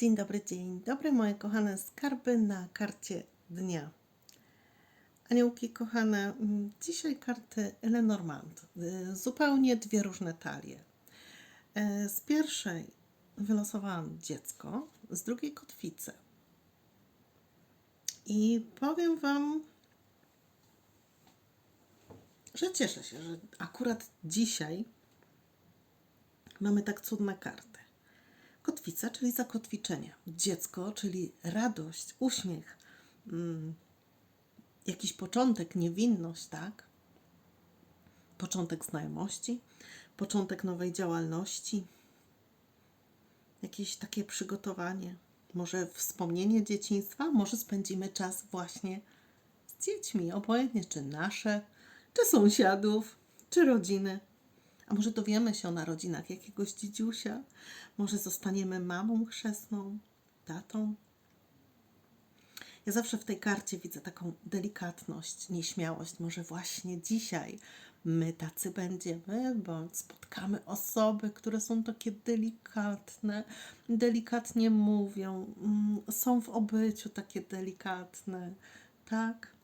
Dzień dobry, dzień dobry, moje kochane skarby na karcie dnia. Aniołki kochane, mm, dzisiaj karty Lenormand. Y, Zupełnie dwie różne talie. E, Z pierwszej wylosowałam dziecko, z drugiej kotwicę. I powiem Wam, że cieszę się, że akurat dzisiaj mamy tak cudne karty. Kotwica, czyli zakotwiczenie. Dziecko, czyli radość, uśmiech, mm, jakiś początek, niewinność, tak? Początek znajomości, początek nowej działalności, jakieś takie przygotowanie. Może wspomnienie dzieciństwa, może spędzimy czas właśnie z dziećmi, obojętnie czy nasze, czy sąsiadów, czy rodziny. A może dowiemy się o narodzinach jakiegoś dzidziusia? Może zostaniemy mamą chrzestną, tatą? Ja zawsze w tej karcie widzę taką delikatność, nieśmiałość. Może właśnie dzisiaj my tacy będziemy, bo spotkamy osoby, które są takie delikatne, delikatnie mówią, mm, są w obyciu takie delikatne, tak?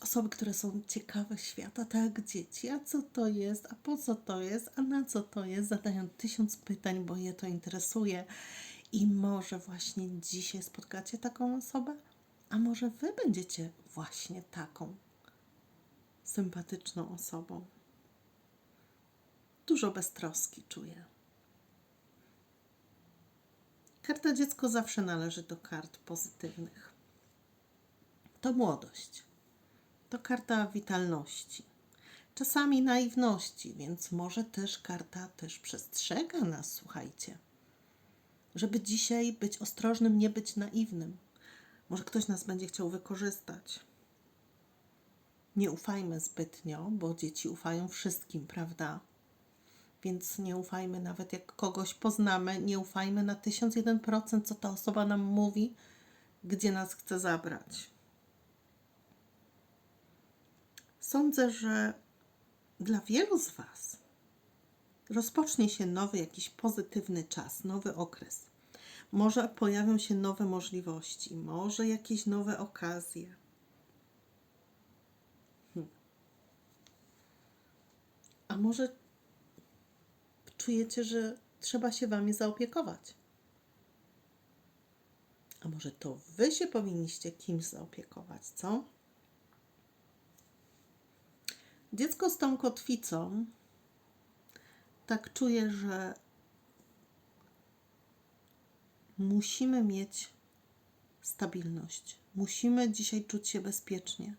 Osoby, które są ciekawe świata, tak dzieci. A co to jest? A po co to jest? A na co to jest? Zadają tysiąc pytań, bo je to interesuje. I może właśnie dzisiaj spotkacie taką osobę, a może wy będziecie właśnie taką sympatyczną osobą. Dużo beztroski czuję. Karta dziecko zawsze należy do kart pozytywnych. To młodość. To karta witalności. Czasami naiwności, więc może też karta też przestrzega nas, słuchajcie. Żeby dzisiaj być ostrożnym, nie być naiwnym. Może ktoś nas będzie chciał wykorzystać. Nie ufajmy zbytnio, bo dzieci ufają wszystkim, prawda? Więc nie ufajmy nawet jak kogoś poznamy, nie ufajmy na 1001%, co ta osoba nam mówi, gdzie nas chce zabrać. Sądzę, że dla wielu z Was rozpocznie się nowy, jakiś pozytywny czas, nowy okres. Może pojawią się nowe możliwości, może jakieś nowe okazje. Hmm. A może czujecie, że trzeba się Wami zaopiekować? A może to Wy się powinniście kimś zaopiekować, co? Dziecko z tą kotwicą tak czuje, że musimy mieć stabilność. Musimy dzisiaj czuć się bezpiecznie.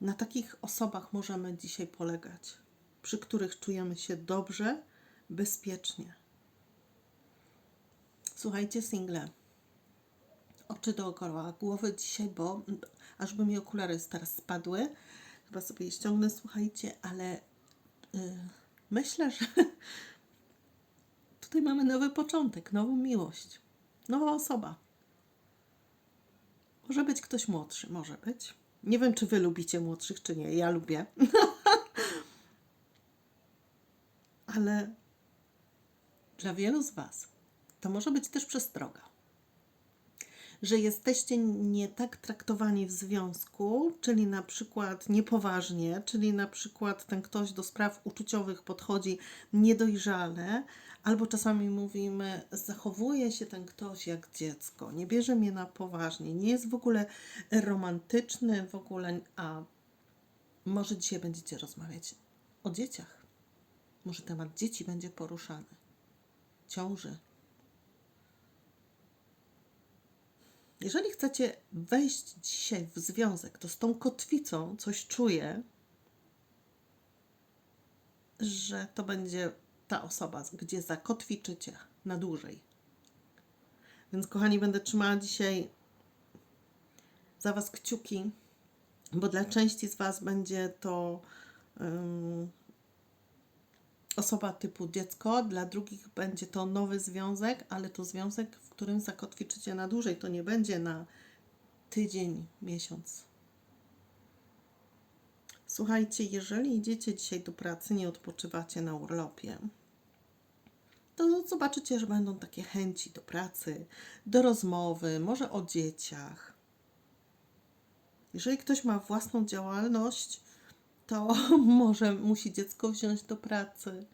Na takich osobach możemy dzisiaj polegać, przy których czujemy się dobrze, bezpiecznie. Słuchajcie, single oczy dookoła głowy dzisiaj, bo aż by mi okulary teraz spadły. Chyba sobie je ściągnę, słuchajcie, ale y, myślę, że tutaj mamy nowy początek, nową miłość, nowa osoba. Może być ktoś młodszy, może być. Nie wiem, czy wy lubicie młodszych, czy nie. Ja lubię. ale dla wielu z was to może być też przestroga że jesteście nie tak traktowani w związku, czyli na przykład niepoważnie, czyli na przykład ten ktoś do spraw uczuciowych podchodzi niedojrzale, albo czasami mówimy, zachowuje się ten ktoś jak dziecko, nie bierze mnie na poważnie, nie jest w ogóle romantyczny, w ogóle, a może dzisiaj będziecie rozmawiać o dzieciach. Może temat dzieci będzie poruszany. Ciąży. Jeżeli chcecie wejść dzisiaj w związek, to z tą kotwicą coś czuję, że to będzie ta osoba, gdzie zakotwiczycie na dłużej. Więc, kochani, będę trzymała dzisiaj za Was kciuki, bo dla części z Was będzie to osoba typu dziecko, dla drugich będzie to nowy związek, ale to związek, w którym zakotwiczycie na dłużej. To nie będzie na tydzień, miesiąc. Słuchajcie, jeżeli idziecie dzisiaj do pracy, nie odpoczywacie na urlopie, to zobaczycie, że będą takie chęci do pracy, do rozmowy, może o dzieciach. Jeżeli ktoś ma własną działalność, to może musi dziecko wziąć do pracy.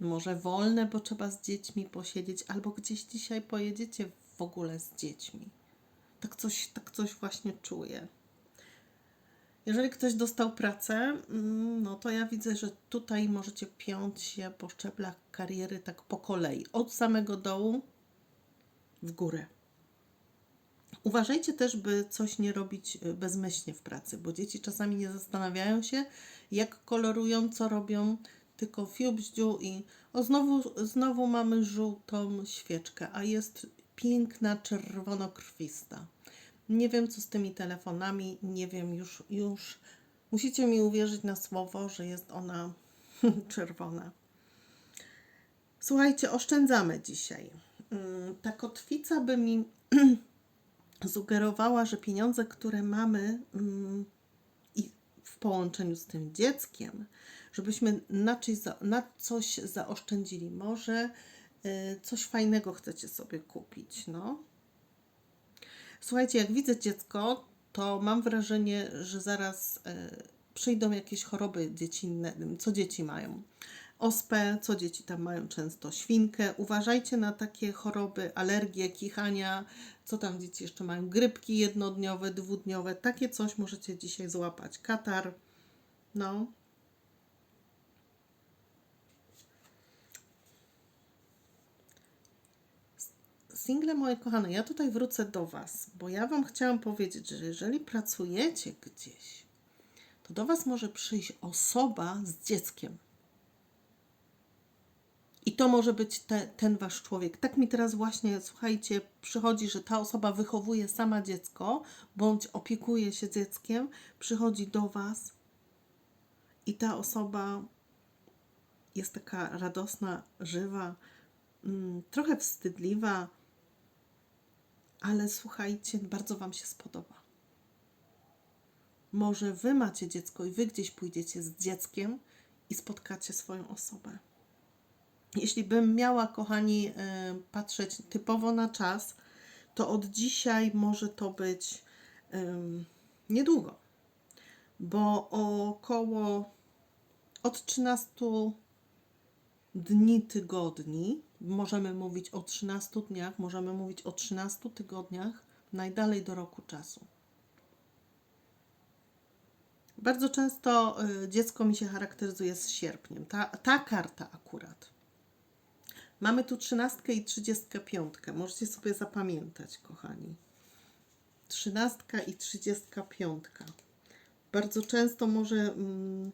Może wolne, bo trzeba z dziećmi posiedzieć, albo gdzieś dzisiaj pojedziecie w ogóle z dziećmi. Tak coś, tak coś właśnie czuję. Jeżeli ktoś dostał pracę, mm, no to ja widzę, że tutaj możecie piąć się po szczeblach kariery tak po kolei, od samego dołu w górę. Uważajcie też, by coś nie robić y, bezmyślnie w pracy, bo dzieci czasami nie zastanawiają się, jak kolorują, co robią, tylko fiubździu i o znowu, znowu mamy żółtą świeczkę, a jest piękna, czerwono-krwista. Nie wiem, co z tymi telefonami, nie wiem, już, już musicie mi uwierzyć na słowo, że jest ona czerwona. Słuchajcie, oszczędzamy dzisiaj. Mm, Ta kotwica by mi sugerowała, że pieniądze, które mamy mm, i w połączeniu z tym dzieckiem, żebyśmy na, na coś zaoszczędzili. Może y, coś fajnego chcecie sobie kupić, no. Słuchajcie, jak widzę dziecko, to mam wrażenie, że zaraz e, przyjdą jakieś choroby dziecinne. Co dzieci mają? Ospę, co dzieci tam mają często? Świnkę. Uważajcie na takie choroby, alergie, kichania. Co tam dzieci jeszcze mają? Grypki jednodniowe, dwudniowe. Takie coś możecie dzisiaj złapać. Katar. No. Single moje kochane, ja tutaj wrócę do Was, bo ja Wam chciałam powiedzieć, że jeżeli pracujecie gdzieś, to do Was może przyjść osoba z dzieckiem. I to może być te, ten Wasz człowiek. Tak mi teraz właśnie, słuchajcie, przychodzi, że ta osoba wychowuje sama dziecko, bądź opiekuje się dzieckiem, przychodzi do Was i ta osoba jest taka radosna, żywa, mm, trochę wstydliwa, ale słuchajcie, bardzo Wam się spodoba. Może Wy macie dziecko i Wy gdzieś pójdziecie z dzieckiem i spotkacie swoją osobę. Jeśli bym miała, kochani, y, patrzeć typowo na czas, to od dzisiaj może to być ym, niedługo, bo około od 13 dni, tygodni możemy mówić o 13 dniach, możemy mówić o 13 tygodniach, najdalej do roku czasu. Bardzo często y, dziecko mi się charakteryzuje z sierpniem. Ta, ta karta akurat. Mamy tu 13 i 35. Możecie sobie zapamiętać, kochani. 13 i 35. Bardzo często może. Mm,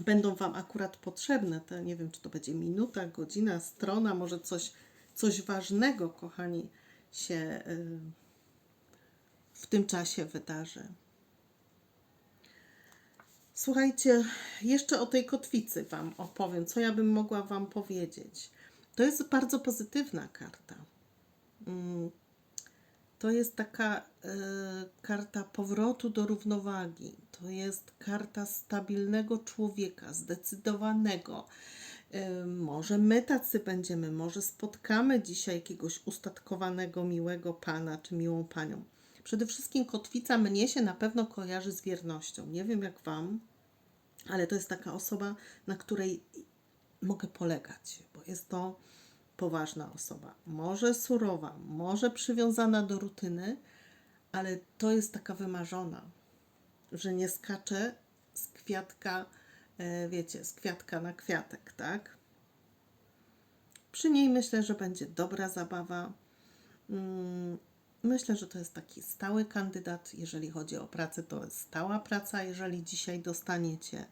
będą Wam akurat potrzebne. To nie wiem, czy to będzie minuta, godzina, strona, może coś, coś ważnego, kochani, się y, w tym czasie wydarzy. Słuchajcie, jeszcze o tej kotwicy Wam opowiem, co ja bym mogła Wam powiedzieć. To jest bardzo pozytywna karta. Mm, to jest taka y, karta powrotu do równowagi. To jest karta stabilnego człowieka, zdecydowanego. Y, może my tacy będziemy, może spotkamy dzisiaj jakiegoś ustatkowanego, miłego pana czy miłą panią. Przede wszystkim kotwica mnie się na pewno kojarzy z wiernością. Nie wiem jak wam, ale to jest taka osoba, na której mogę polegać, bo jest to poważna osoba. Może surowa, może przywiązana do rutyny, ale to jest taka wymarzona, że nie skacze z kwiatka, e, wiecie, z kwiatka na kwiatek, tak? Przy niej myślę, że będzie dobra zabawa. Mm, Myślę, że to jest taki stały kandydat. Jeżeli chodzi o pracę, to jest stała praca. Jeżeli dzisiaj dostaniecie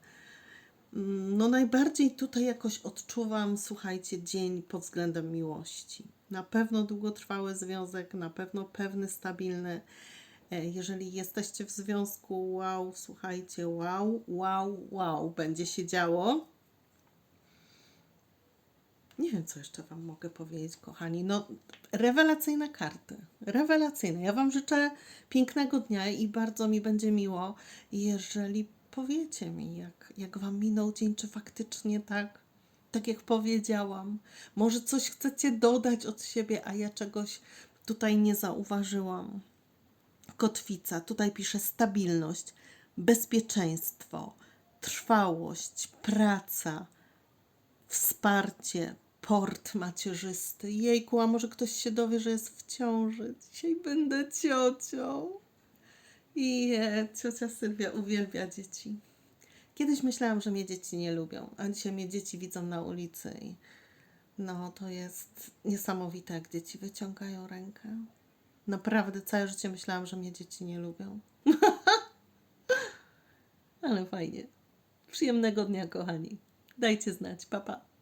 no najbardziej tutaj jakoś odczuwam, słuchajcie, dzień pod względem miłości. Na pewno długotrwały związek, na pewno pewny, stabilny. E, Jeżeli jesteście w związku, wow, słuchajcie, wow, wow, wow, będzie się działo. Nie wiem, co jeszcze Wam mogę powiedzieć, kochani. No, rewelacyjne karty. Rewelacyjne. Ja Wam życzę pięknego dnia i bardzo mi będzie miło, jeżeli powiecie mi, jak, jak Wam minął dzień, czy faktycznie tak, tak jak powiedziałam. Może coś chcecie dodać od siebie, a ja czegoś tutaj nie zauważyłam. Kotwica, tutaj pisze stabilność, bezpieczeństwo, trwałość, praca, wsparcie, port macierzysty. Jejku, a może ktoś się dowie, że jest w ciąży. Dzisiaj będę ciocią. I je, ciocia Sylwia uwielbia dzieci. Kiedyś myślałam, że mnie dzieci nie lubią, a dzisiaj mnie dzieci widzą na ulicy i no to jest niesamowite, jak dzieci wyciągają rękę. Naprawdę całe życie myślałam, że mnie dzieci nie lubią. Ale fajnie. Przyjemnego dnia, kochani. Dajcie znać. Pa, pa.